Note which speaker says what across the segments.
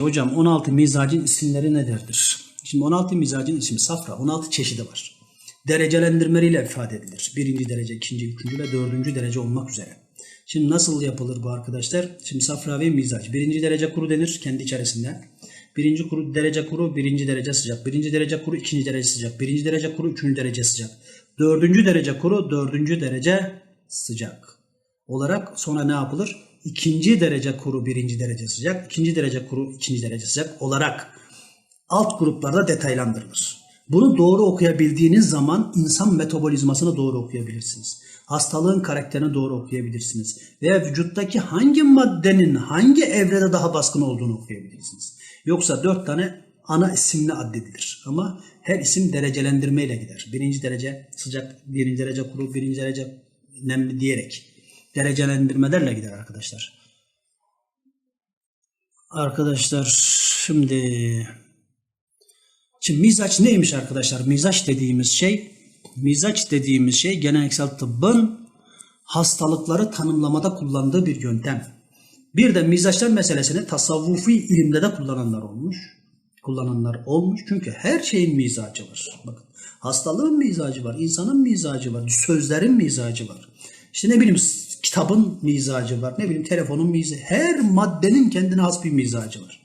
Speaker 1: Hocam 16 mizacın isimleri nelerdir? Şimdi 16 mizacın ismi safra. 16 çeşidi var. Derecelendirmeleriyle ifade edilir. Birinci derece, ikinci, üçüncü ve dördüncü derece olmak üzere. Şimdi nasıl yapılır bu arkadaşlar? Şimdi safra ve mizac. Birinci derece kuru denir kendi içerisinde. Birinci kuru, derece kuru, birinci derece sıcak. Birinci derece kuru, ikinci derece sıcak. Birinci derece kuru, üçüncü derece sıcak. Dördüncü derece kuru, dördüncü derece sıcak. Olarak sonra ne yapılır? İkinci derece kuru, birinci derece sıcak. ikinci derece kuru, ikinci derece sıcak olarak alt gruplarda detaylandırılır. Bunu doğru okuyabildiğiniz zaman insan metabolizmasını doğru okuyabilirsiniz. Hastalığın karakterini doğru okuyabilirsiniz. Veya vücuttaki hangi maddenin hangi evrede daha baskın olduğunu okuyabilirsiniz. Yoksa dört tane ana isimle addedilir. Ama her isim derecelendirmeyle gider. Birinci derece sıcak, birinci derece kuru, birinci derece nemli diyerek derecelendirmelerle gider arkadaşlar. Arkadaşlar şimdi Şimdi mizaç neymiş arkadaşlar? Mizaç dediğimiz şey, mizaç dediğimiz şey geleneksel tıbbın hastalıkları tanımlamada kullandığı bir yöntem. Bir de mizaçlar meselesini tasavvufi ilimde de kullananlar olmuş. Kullananlar olmuş. Çünkü her şeyin mizacı var. Bakın hastalığın mizacı var, insanın mizacı var, sözlerin mizacı var. İşte ne bileyim kitabın mizacı var, ne bileyim telefonun mizacı. Her maddenin kendine has bir mizacı var.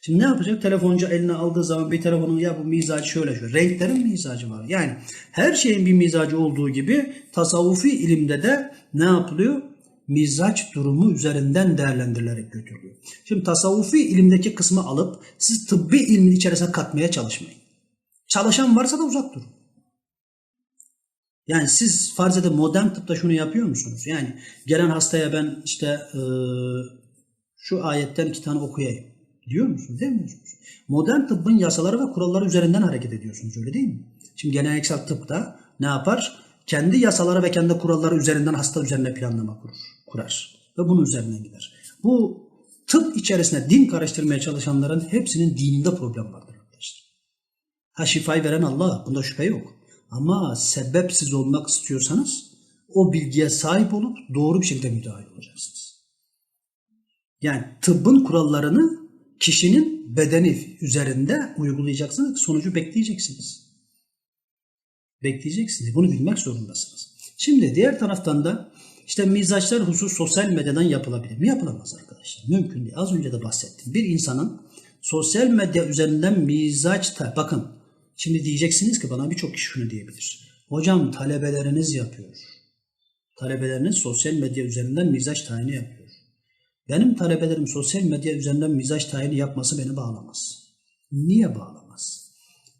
Speaker 1: Şimdi ne yapacak? Telefoncu eline aldığı zaman bir telefonun ya bu mizacı şöyle şöyle. Renklerin mizacı var. Yani her şeyin bir mizacı olduğu gibi tasavvufi ilimde de ne yapılıyor? Mizaç durumu üzerinden değerlendirilerek götürülüyor. Şimdi tasavvufi ilimdeki kısmı alıp siz tıbbi ilmin içerisine katmaya çalışmayın. Çalışan varsa da uzak durun. Yani siz farz edin modern tıpta şunu yapıyor musunuz? Yani gelen hastaya ben işte e, şu ayetten iki tane okuyayım diyor musunuz? Demiyorsunuz. Modern tıbbın yasaları ve kuralları üzerinden hareket ediyorsunuz öyle değil mi? Şimdi geleneksel tıpta ne yapar? Kendi yasaları ve kendi kuralları üzerinden hasta üzerine planlama kurur, kurar. Ve bunun üzerinden gider. Bu tıp içerisinde din karıştırmaya çalışanların hepsinin dininde problem vardır arkadaşlar. Ha şifayı veren Allah, bunda şüphe yok. Ama sebepsiz olmak istiyorsanız o bilgiye sahip olup doğru bir şekilde müdahale olacaksınız. Yani tıbbın kurallarını kişinin bedeni üzerinde uygulayacaksınız. Sonucu bekleyeceksiniz. Bekleyeceksiniz. Bunu bilmek zorundasınız. Şimdi diğer taraftan da işte mizaçlar husus sosyal medyadan yapılabilir mi? Yapılamaz arkadaşlar. Mümkün değil. Az önce de bahsettim. Bir insanın sosyal medya üzerinden mizaçta bakın şimdi diyeceksiniz ki bana birçok kişi şunu diyebilir. Hocam talebeleriniz yapıyor. Talebeleriniz sosyal medya üzerinden mizaç tayini yapıyor. Benim talebelerim sosyal medya üzerinden mizaç tayini yapması beni bağlamaz. Niye bağlamaz?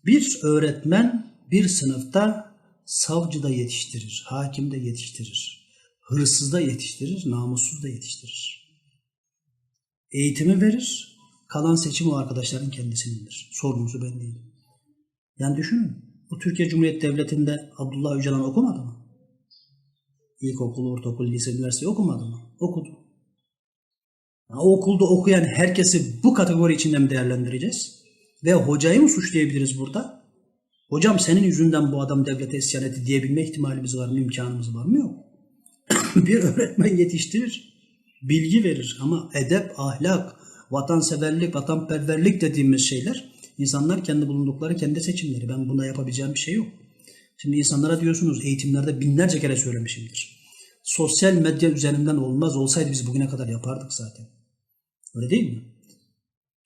Speaker 1: Bir öğretmen bir sınıfta savcı da yetiştirir, hakim de yetiştirir, hırsız da yetiştirir, namussuz da yetiştirir. Eğitimi verir, kalan seçim o arkadaşların kendisinindir. Sorumlusu ben değilim. Yani düşünün, bu Türkiye Cumhuriyeti Devleti'nde Abdullah Öcalan okumadı mı? İlkokul, ortaokul, lise, üniversite okumadı mı? Okudu. O okulda okuyan herkesi bu kategori içinde mi değerlendireceğiz? Ve hocayı mı suçlayabiliriz burada? Hocam senin yüzünden bu adam devlete isyan etti diyebilme ihtimalimiz var mı, imkanımız var mı? Yok. bir öğretmen yetiştirir, bilgi verir ama edep, ahlak, vatanseverlik, vatanperverlik dediğimiz şeyler insanlar kendi bulundukları kendi seçimleri. Ben buna yapabileceğim bir şey yok. Şimdi insanlara diyorsunuz eğitimlerde binlerce kere söylemişimdir. Sosyal medya üzerinden olmaz olsaydı biz bugüne kadar yapardık zaten. Öyle değil mi?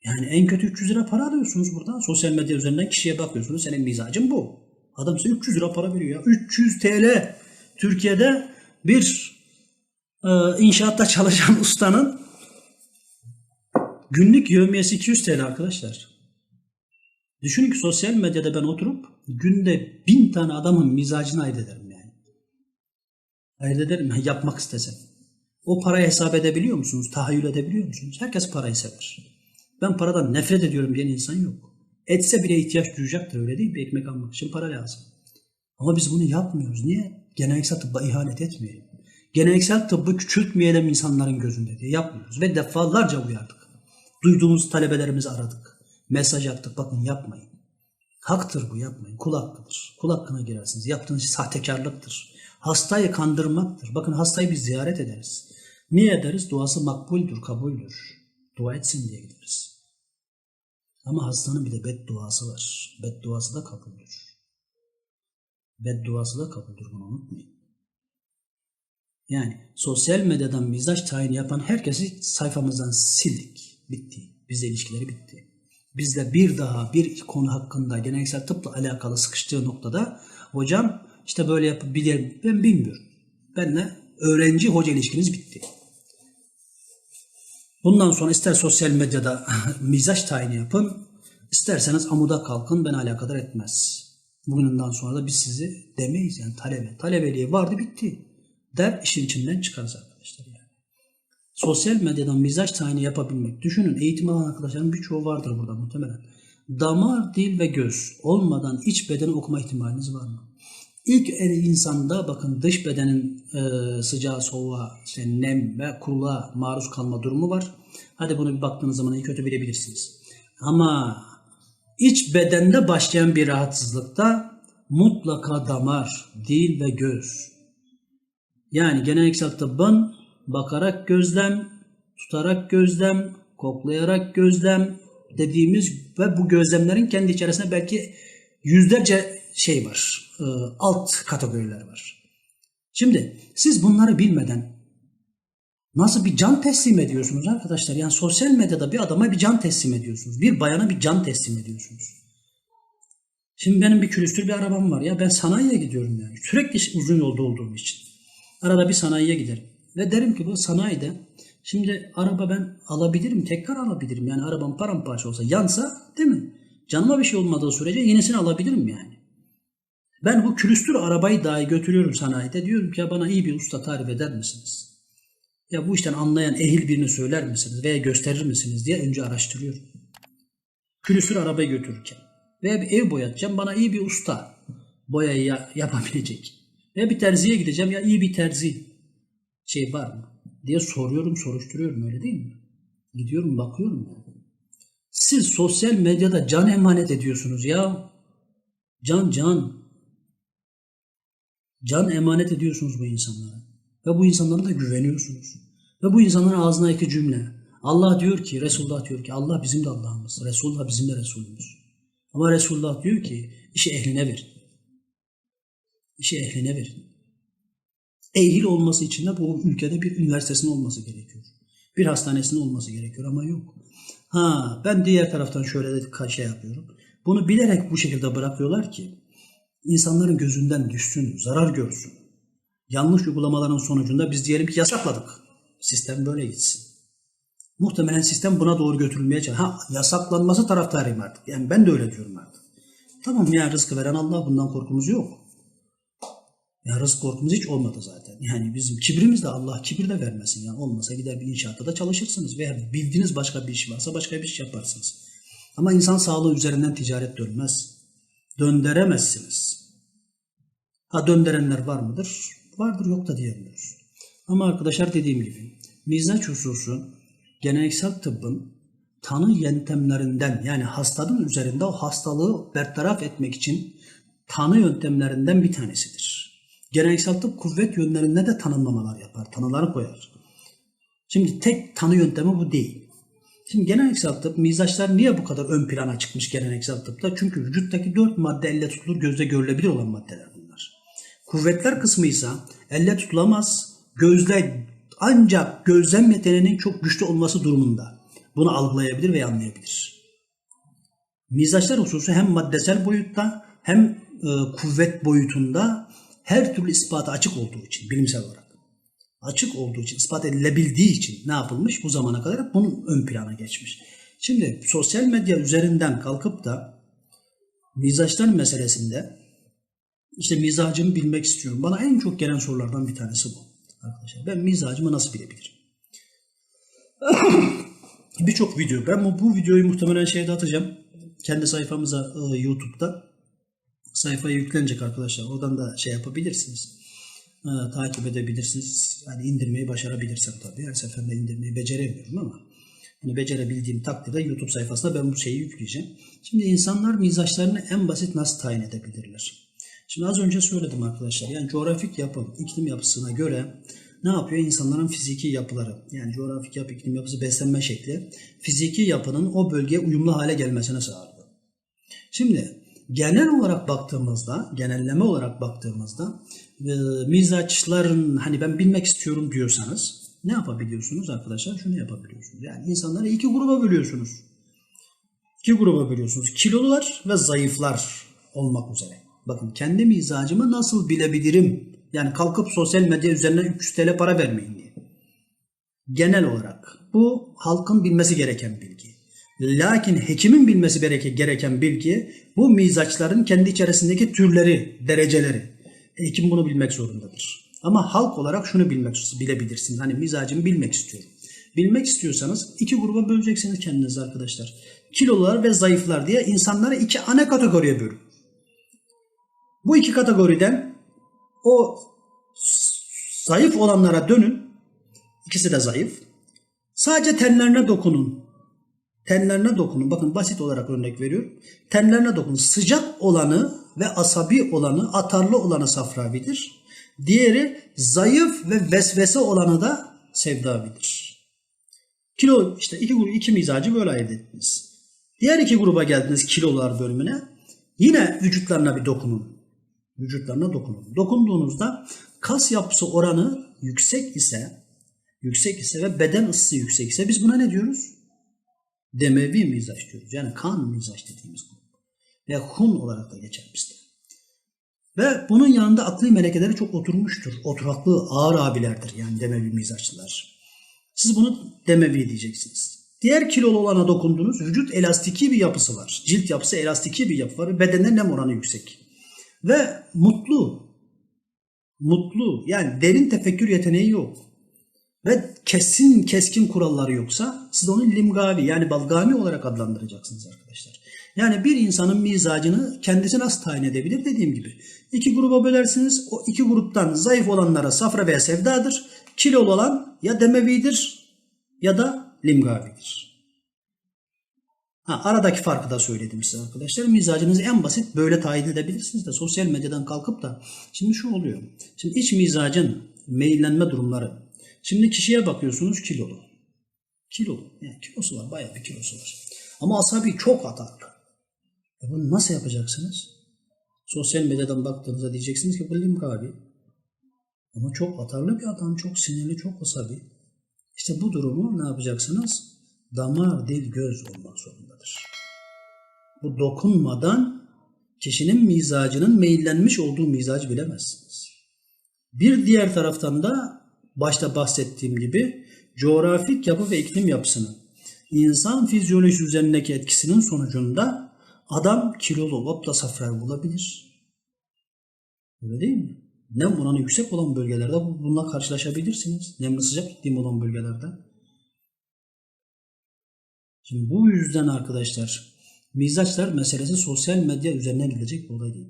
Speaker 1: Yani en kötü 300 lira para alıyorsunuz buradan. Sosyal medya üzerinden kişiye bakıyorsunuz. Senin mizacın bu. Adam size 300 lira para veriyor ya. 300 TL. Türkiye'de bir e, inşaatta çalışan ustanın günlük yevmiyesi 200 TL arkadaşlar. Düşünün ki sosyal medyada ben oturup günde bin tane adamın mizacını ayırt ederim yani. Ayırt ederim ya, yapmak istesem. O parayı hesap edebiliyor musunuz? Tahayyül edebiliyor musunuz? Herkes parayı sever. Ben paradan nefret ediyorum diyen insan yok. Etse bile ihtiyaç duyacaktır öyle değil mi? Ekmek almak için para lazım. Ama biz bunu yapmıyoruz. Niye? Geleneksel tıbba ihanet etmeyelim. Geleneksel tıbbı küçültmeyelim insanların gözünde diye yapmıyoruz. Ve defalarca uyardık. Duyduğumuz talebelerimizi aradık. Mesaj attık. Bakın yapmayın. Haktır bu yapmayın. Kul hakkıdır. Kul hakkına girersiniz. Yaptığınız şey sahtekarlıktır. Hastayı kandırmaktır. Bakın hastayı biz ziyaret ederiz. Niye ederiz? Duası makbuldür, kabuldür. Dua etsin diye gideriz. Ama hastanın bir de bedduası var. Bedduası da kabuldür. Bedduası da kabuldür bunu unutmayın. Yani sosyal medyadan mizaj tayini yapan herkesi sayfamızdan sildik. Bitti. Bizle ilişkileri bitti. Bizle bir daha bir konu hakkında geleneksel tıpla alakalı sıkıştığı noktada hocam işte böyle yapabilir ben bilmiyorum. Benle öğrenci hoca ilişkiniz bitti. Bundan sonra ister sosyal medyada mizaj tayini yapın, isterseniz amuda kalkın beni alakadar etmez. Bugünden sonra da biz sizi demeyiz yani talebe. Talebeliği vardı bitti. Der işin içinden arkadaşlar yani. Sosyal medyadan mizaj tayini yapabilmek. Düşünün eğitim alan arkadaşların birçoğu vardır burada muhtemelen. Damar, dil ve göz olmadan iç bedeni okuma ihtimaliniz var mı? İlk insanda bakın dış bedenin e, sıcağı, soğuğa, işte nem ve kuruluğa maruz kalma durumu var. Hadi bunu bir baktığınız zaman iyi kötü bilebilirsiniz. Ama iç bedende başlayan bir rahatsızlıkta mutlaka damar, dil ve göz. Yani geleneksel tıbbın bakarak gözlem, tutarak gözlem, koklayarak gözlem dediğimiz ve bu gözlemlerin kendi içerisinde belki yüzlerce şey var, e, alt kategoriler var. Şimdi siz bunları bilmeden nasıl bir can teslim ediyorsunuz arkadaşlar? Yani sosyal medyada bir adama bir can teslim ediyorsunuz. Bir bayana bir can teslim ediyorsunuz. Şimdi benim bir külüstür bir arabam var ya ben sanayiye gidiyorum yani. Sürekli uzun yolda olduğum için. Arada bir sanayiye giderim. Ve derim ki bu sanayide şimdi araba ben alabilirim, tekrar alabilirim. Yani arabam paramparça olsa yansa değil mi? Canıma bir şey olmadığı sürece yenisini alabilirim yani. Ben bu külüstür arabayı dahi götürüyorum sanayide. Diyorum ki ya bana iyi bir usta tarif eder misiniz? Ya bu işten anlayan ehil birini söyler misiniz veya gösterir misiniz diye önce araştırıyorum. Külüstür arabayı götürürken. Veya bir ev boyatacağım bana iyi bir usta boyayı ya- yapabilecek. Veya bir terziye gideceğim ya iyi bir terzi şey var mı diye soruyorum soruşturuyorum öyle değil mi? Gidiyorum bakıyorum ya. Siz sosyal medyada can emanet ediyorsunuz ya. Can can. Can emanet ediyorsunuz bu insanlara. Ve bu insanlara da güveniyorsunuz. Ve bu insanların ağzına iki cümle. Allah diyor ki, Resulullah diyor ki Allah bizim de Allah'ımız. Resulullah bizim de Resulümüz. Ama Resulullah diyor ki işi ehline verin. İşi ehline verin. Ehil olması için de bu ülkede bir üniversitesinin olması gerekiyor. Bir hastanesinin olması gerekiyor ama yok. Ha ben diğer taraftan şöyle de şey yapıyorum. Bunu bilerek bu şekilde bırakıyorlar ki insanların gözünden düşsün, zarar görsün. Yanlış uygulamaların sonucunda biz diyelim ki yasakladık. Sistem böyle gitsin. Muhtemelen sistem buna doğru götürülmeye çalışıyor. Ha yasaklanması taraftarıyım artık. Yani ben de öyle diyorum artık. Tamam ya rızkı veren Allah bundan korkumuz yok. Ya rızk korkumuz hiç olmadı zaten. Yani bizim kibrimiz de Allah kibir de vermesin. Yani olmasa gider bir inşaatta da çalışırsınız. Veya bildiğiniz başka bir iş varsa başka bir iş yaparsınız. Ama insan sağlığı üzerinden ticaret dönmez. Döndüremezsiniz. Ha döndürenler var mıdır? Vardır yok da diyemiyoruz. Ama arkadaşlar dediğim gibi mizaç hususu geleneksel tıbbın tanı yöntemlerinden yani hastanın üzerinde o hastalığı bertaraf etmek için tanı yöntemlerinden bir tanesidir. Geleneksel tıp kuvvet yönlerinde de tanımlamalar yapar, tanıları koyar. Şimdi tek tanı yöntemi bu değil. Şimdi geleneksel tıp mizaçlar niye bu kadar ön plana çıkmış geleneksel tıpta? Çünkü vücuttaki dört madde elle tutulur, gözle görülebilir olan maddeler bunlar. Kuvvetler kısmı ise elle tutulamaz, gözle ancak gözlem yeteneğinin çok güçlü olması durumunda bunu algılayabilir ve anlayabilir. Mizaçlar hususu hem maddesel boyutta hem e, kuvvet boyutunda her türlü ispatı açık olduğu için bilimsel olarak açık olduğu için ispat edilebildiği için ne yapılmış bu zamana kadar bunun ön plana geçmiş. Şimdi sosyal medya üzerinden kalkıp da mizaçlar meselesinde işte mizacımı bilmek istiyorum. Bana en çok gelen sorulardan bir tanesi bu. Arkadaşlar ben mizacımı nasıl bilebilirim? Birçok video. Ben bu, bu videoyu muhtemelen şeyde atacağım. Kendi sayfamıza e, YouTube'da. Sayfaya yüklenecek arkadaşlar. Oradan da şey yapabilirsiniz. E, takip edebilirsiniz. Yani indirmeyi başarabilirsem tabii. Her seferinde indirmeyi beceremiyorum ama hani becerebildiğim takdirde YouTube sayfasına ben bu şeyi yükleyeceğim. Şimdi insanlar mizaçlarını en basit nasıl tayin edebilirler? Şimdi az önce söyledim arkadaşlar. Yani coğrafik yapım, iklim yapısına göre ne yapıyor? İnsanların fiziki yapıları yani coğrafik yapı, iklim yapısı, beslenme şekli fiziki yapının o bölgeye uyumlu hale gelmesine sağlıyor. Şimdi genel olarak baktığımızda, genelleme olarak baktığımızda e, mizaçların hani ben bilmek istiyorum diyorsanız ne yapabiliyorsunuz arkadaşlar? Şunu yapabiliyorsunuz. Yani insanları iki gruba bölüyorsunuz. İki gruba bölüyorsunuz. Kilolular ve zayıflar olmak üzere. Bakın kendi mizacımı nasıl bilebilirim? Yani kalkıp sosyal medya üzerinden 300 TL para vermeyin diye. Genel olarak bu halkın bilmesi gereken bilgi. Lakin hekimin bilmesi gereke- gereken bilgi bu mizaçların kendi içerisindeki türleri, dereceleri. Hekim bunu bilmek zorundadır. Ama halk olarak şunu bilmek bilebilirsiniz. Hani mizacımı bilmek istiyorum. Bilmek istiyorsanız iki gruba böleceksiniz kendinizi arkadaşlar. Kilolular ve zayıflar diye insanları iki ana kategoriye bölün. Bu iki kategoriden o zayıf olanlara dönün. İkisi de zayıf. Sadece tenlerine dokunun. Tenlerine dokunun. Bakın basit olarak örnek veriyorum. Tenlerine dokunun. Sıcak olanı ve asabi olanı, atarlı olanı safravidir. Diğeri zayıf ve vesvese olanı da sevdavidir. Kilo işte iki grup iki mizacı böyle ayırt ettiniz. Diğer iki gruba geldiniz kilolar bölümüne. Yine vücutlarına bir dokunun. Vücutlarına dokunun. Dokunduğunuzda kas yapısı oranı yüksek ise yüksek ise ve beden ısısı yüksek ise biz buna ne diyoruz? Demevi mizaç diyoruz. Yani kan mizaç dediğimiz grup. Ve hun olarak da geçer bizde. Ve bunun yanında akli melekeleri çok oturmuştur. Oturaklı ağır abilerdir yani demevi mizaçlılar. Siz bunu demevi diyeceksiniz. Diğer kilolu olana dokundunuz. Vücut elastiki bir yapısı var. Cilt yapısı elastiki bir yapı var. Bedende nem oranı yüksek. Ve mutlu. Mutlu. Yani derin tefekkür yeteneği yok. Ve kesin keskin kuralları yoksa siz onu limgavi yani balgami olarak adlandıracaksınız arkadaşlar. Yani bir insanın mizacını kendisi nasıl tayin edebilir dediğim gibi. iki gruba bölersiniz. O iki gruptan zayıf olanlara safra veya sevdadır. Kilolu olan ya demevidir ya da limgavidir. Ha, aradaki farkı da söyledim size arkadaşlar. Mizacınızı en basit böyle tayin edebilirsiniz de sosyal medyadan kalkıp da şimdi şu oluyor. Şimdi iç mizacın meyillenme durumları. Şimdi kişiye bakıyorsunuz kilolu. Kilolu. Yani kilosu var. Bayağı bir kilosu var. Ama asabi çok ataklı. E bunu nasıl yapacaksınız? Sosyal medyadan baktığınızda diyeceksiniz ki bu limgavi. Ama çok atarlı bir adam. Çok sinirli, çok asabi. İşte bu durumu ne yapacaksınız? Damar, dil, göz olmak zorundadır. Bu dokunmadan kişinin mizacının meyillenmiş olduğu mizacı bilemezsiniz. Bir diğer taraftan da başta bahsettiğim gibi coğrafik yapı ve iklim yapısının insan fizyolojisi üzerindeki etkisinin sonucunda adam kilolu olup da safra bulabilir. Öyle değil mi? Nem oranı yüksek olan bölgelerde bununla karşılaşabilirsiniz. Nemli sıcak iklim olan bölgelerde. Şimdi bu yüzden arkadaşlar mizaçlar meselesi sosyal medya üzerine gidecek bir olay değil.